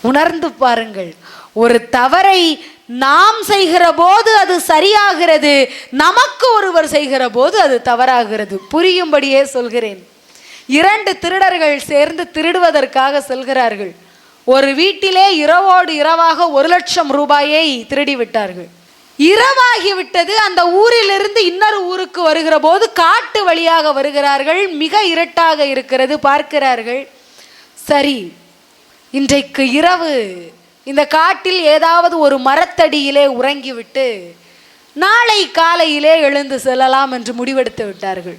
உணர்ந்து பாருங்கள். ஒரு தவறை நாம் செய்கிற போது அது சரியாகிறது. நமக்கு ஒருவர் செய்கிற போது அது தவறாகிறது. புரியும்படியே சொல்கிறேன். இரண்டு திருடர்கள் சேர்ந்து திருடுவதற்காக செல்கிறார்கள். ஒரு வீட்டிலே இரவோடு இரவாக ஒரு லட்சம் ரூபாயை திருடி விட்டார்கள் இரவாகிவிட்டது அந்த ஊரிலிருந்து இன்னொரு ஊருக்கு வருகிற போது காட்டு வழியாக வருகிறார்கள். மிக இருட்டாக இருக்கிறது. பார்க்கிறார்கள். சரி இன்றைக்கு இரவு இந்த காட்டில் ஏதாவது ஒரு மரத்தடியிலே உறங்கிவிட்டு நாளை காலையிலே எழுந்து செல்லலாம் என்று முடிவெடுத்து விட்டார்கள்.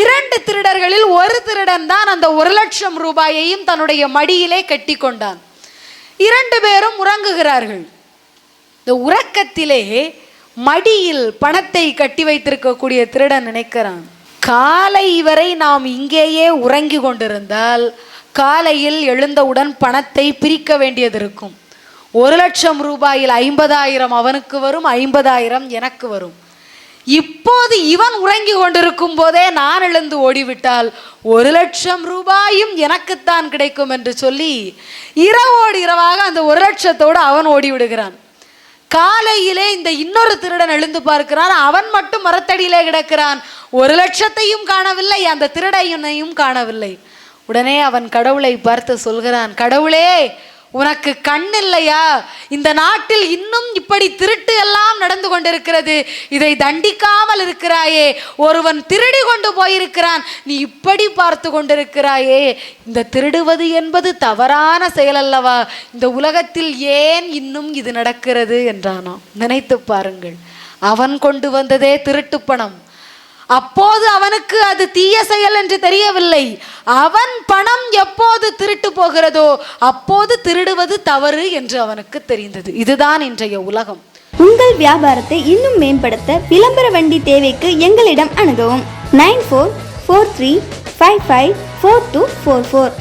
இரண்டு திருடர்களில் ஒரு திருடன் தான் அந்த ஒரு லட்சம் ரூபாயையும் தன்னுடைய மடியிலே கட்டி கொண்டான் இரண்டு பேரும் உறங்குகிறார்கள். இந்த உறக்கத்திலே மடியில் பணத்தை கட்டி வைத்திருக்கக்கூடிய திருடன் நினைக்கிறான். காலை வரை நாம் இங்கேயே உறங்கி கொண்டிருந்தால் காலையில் எழுந்தவுடன் பணத்தை பிரிக்க வேண்டியது இருக்கும் ஒரு லட்சம் ரூபாயில் ஐம்பதாயிரம் அவனுக்கு வரும் ஐம்பதாயிரம் எனக்கு வரும். இப்போது இவன் உறங்கி கொண்டிருக்கும் போதே நான் எழுந்து ஓடிவிட்டால் ஒரு லட்சம் ரூபாயும் எனக்குத்தான் கிடைக்கும் என்று சொல்லி இரவோடு இரவாக அந்த ஒரு லட்சத்தோடு அவன் ஓடி விடுகிறான் காலையிலே இந்த இன்னொரு திருடன் எழுந்து பார்க்கிறான். அவன் மட்டும் மரத்தடியிலே கிடக்கிறான். ஒரு லட்சத்தையும் காணவில்லை அந்த திருடையனையும் காணவில்லை. உடனே அவன் கடவுளை பார்த்து சொல்கிறான் கடவுளே உனக்கு கண் இல்லையா இந்த நாட்டில் இன்னும் இப்படி திருட்டு எல்லாம் நடந்து கொண்டிருக்கிறது. இதை தண்டிக்காமல் இருக்கிறாயே. ஒருவன் திருடி கொண்டு போயிருக்கிறான். நீ இப்படி பார்த்து கொண்டிருக்கிறாயே. இந்த திருடுவது என்பது தவறான செயல் அல்லவா இந்த உலகத்தில் ஏன் இன்னும் இது நடக்கிறது? என்றானாம். நினைத்து பாருங்கள். அவன் கொண்டு வந்ததே திருட்டு பணம் அப்போது அவனுக்கு அது தீய செயல் என்று தெரியவில்லை. அவன் பணம் எப்போது திருட்டு போகிறதோ அப்போது திருடுவது தவறு என்று அவனுக்கு தெரிந்தது. இதுதான் இன்றைய உலகம். உங்கள் வியாபாரத்தை இன்னும் மேம்படுத்த விளம்பர வண்டி தேவைக்கு எங்களிடம் அணுகவும். Nine four four three five five four two four four.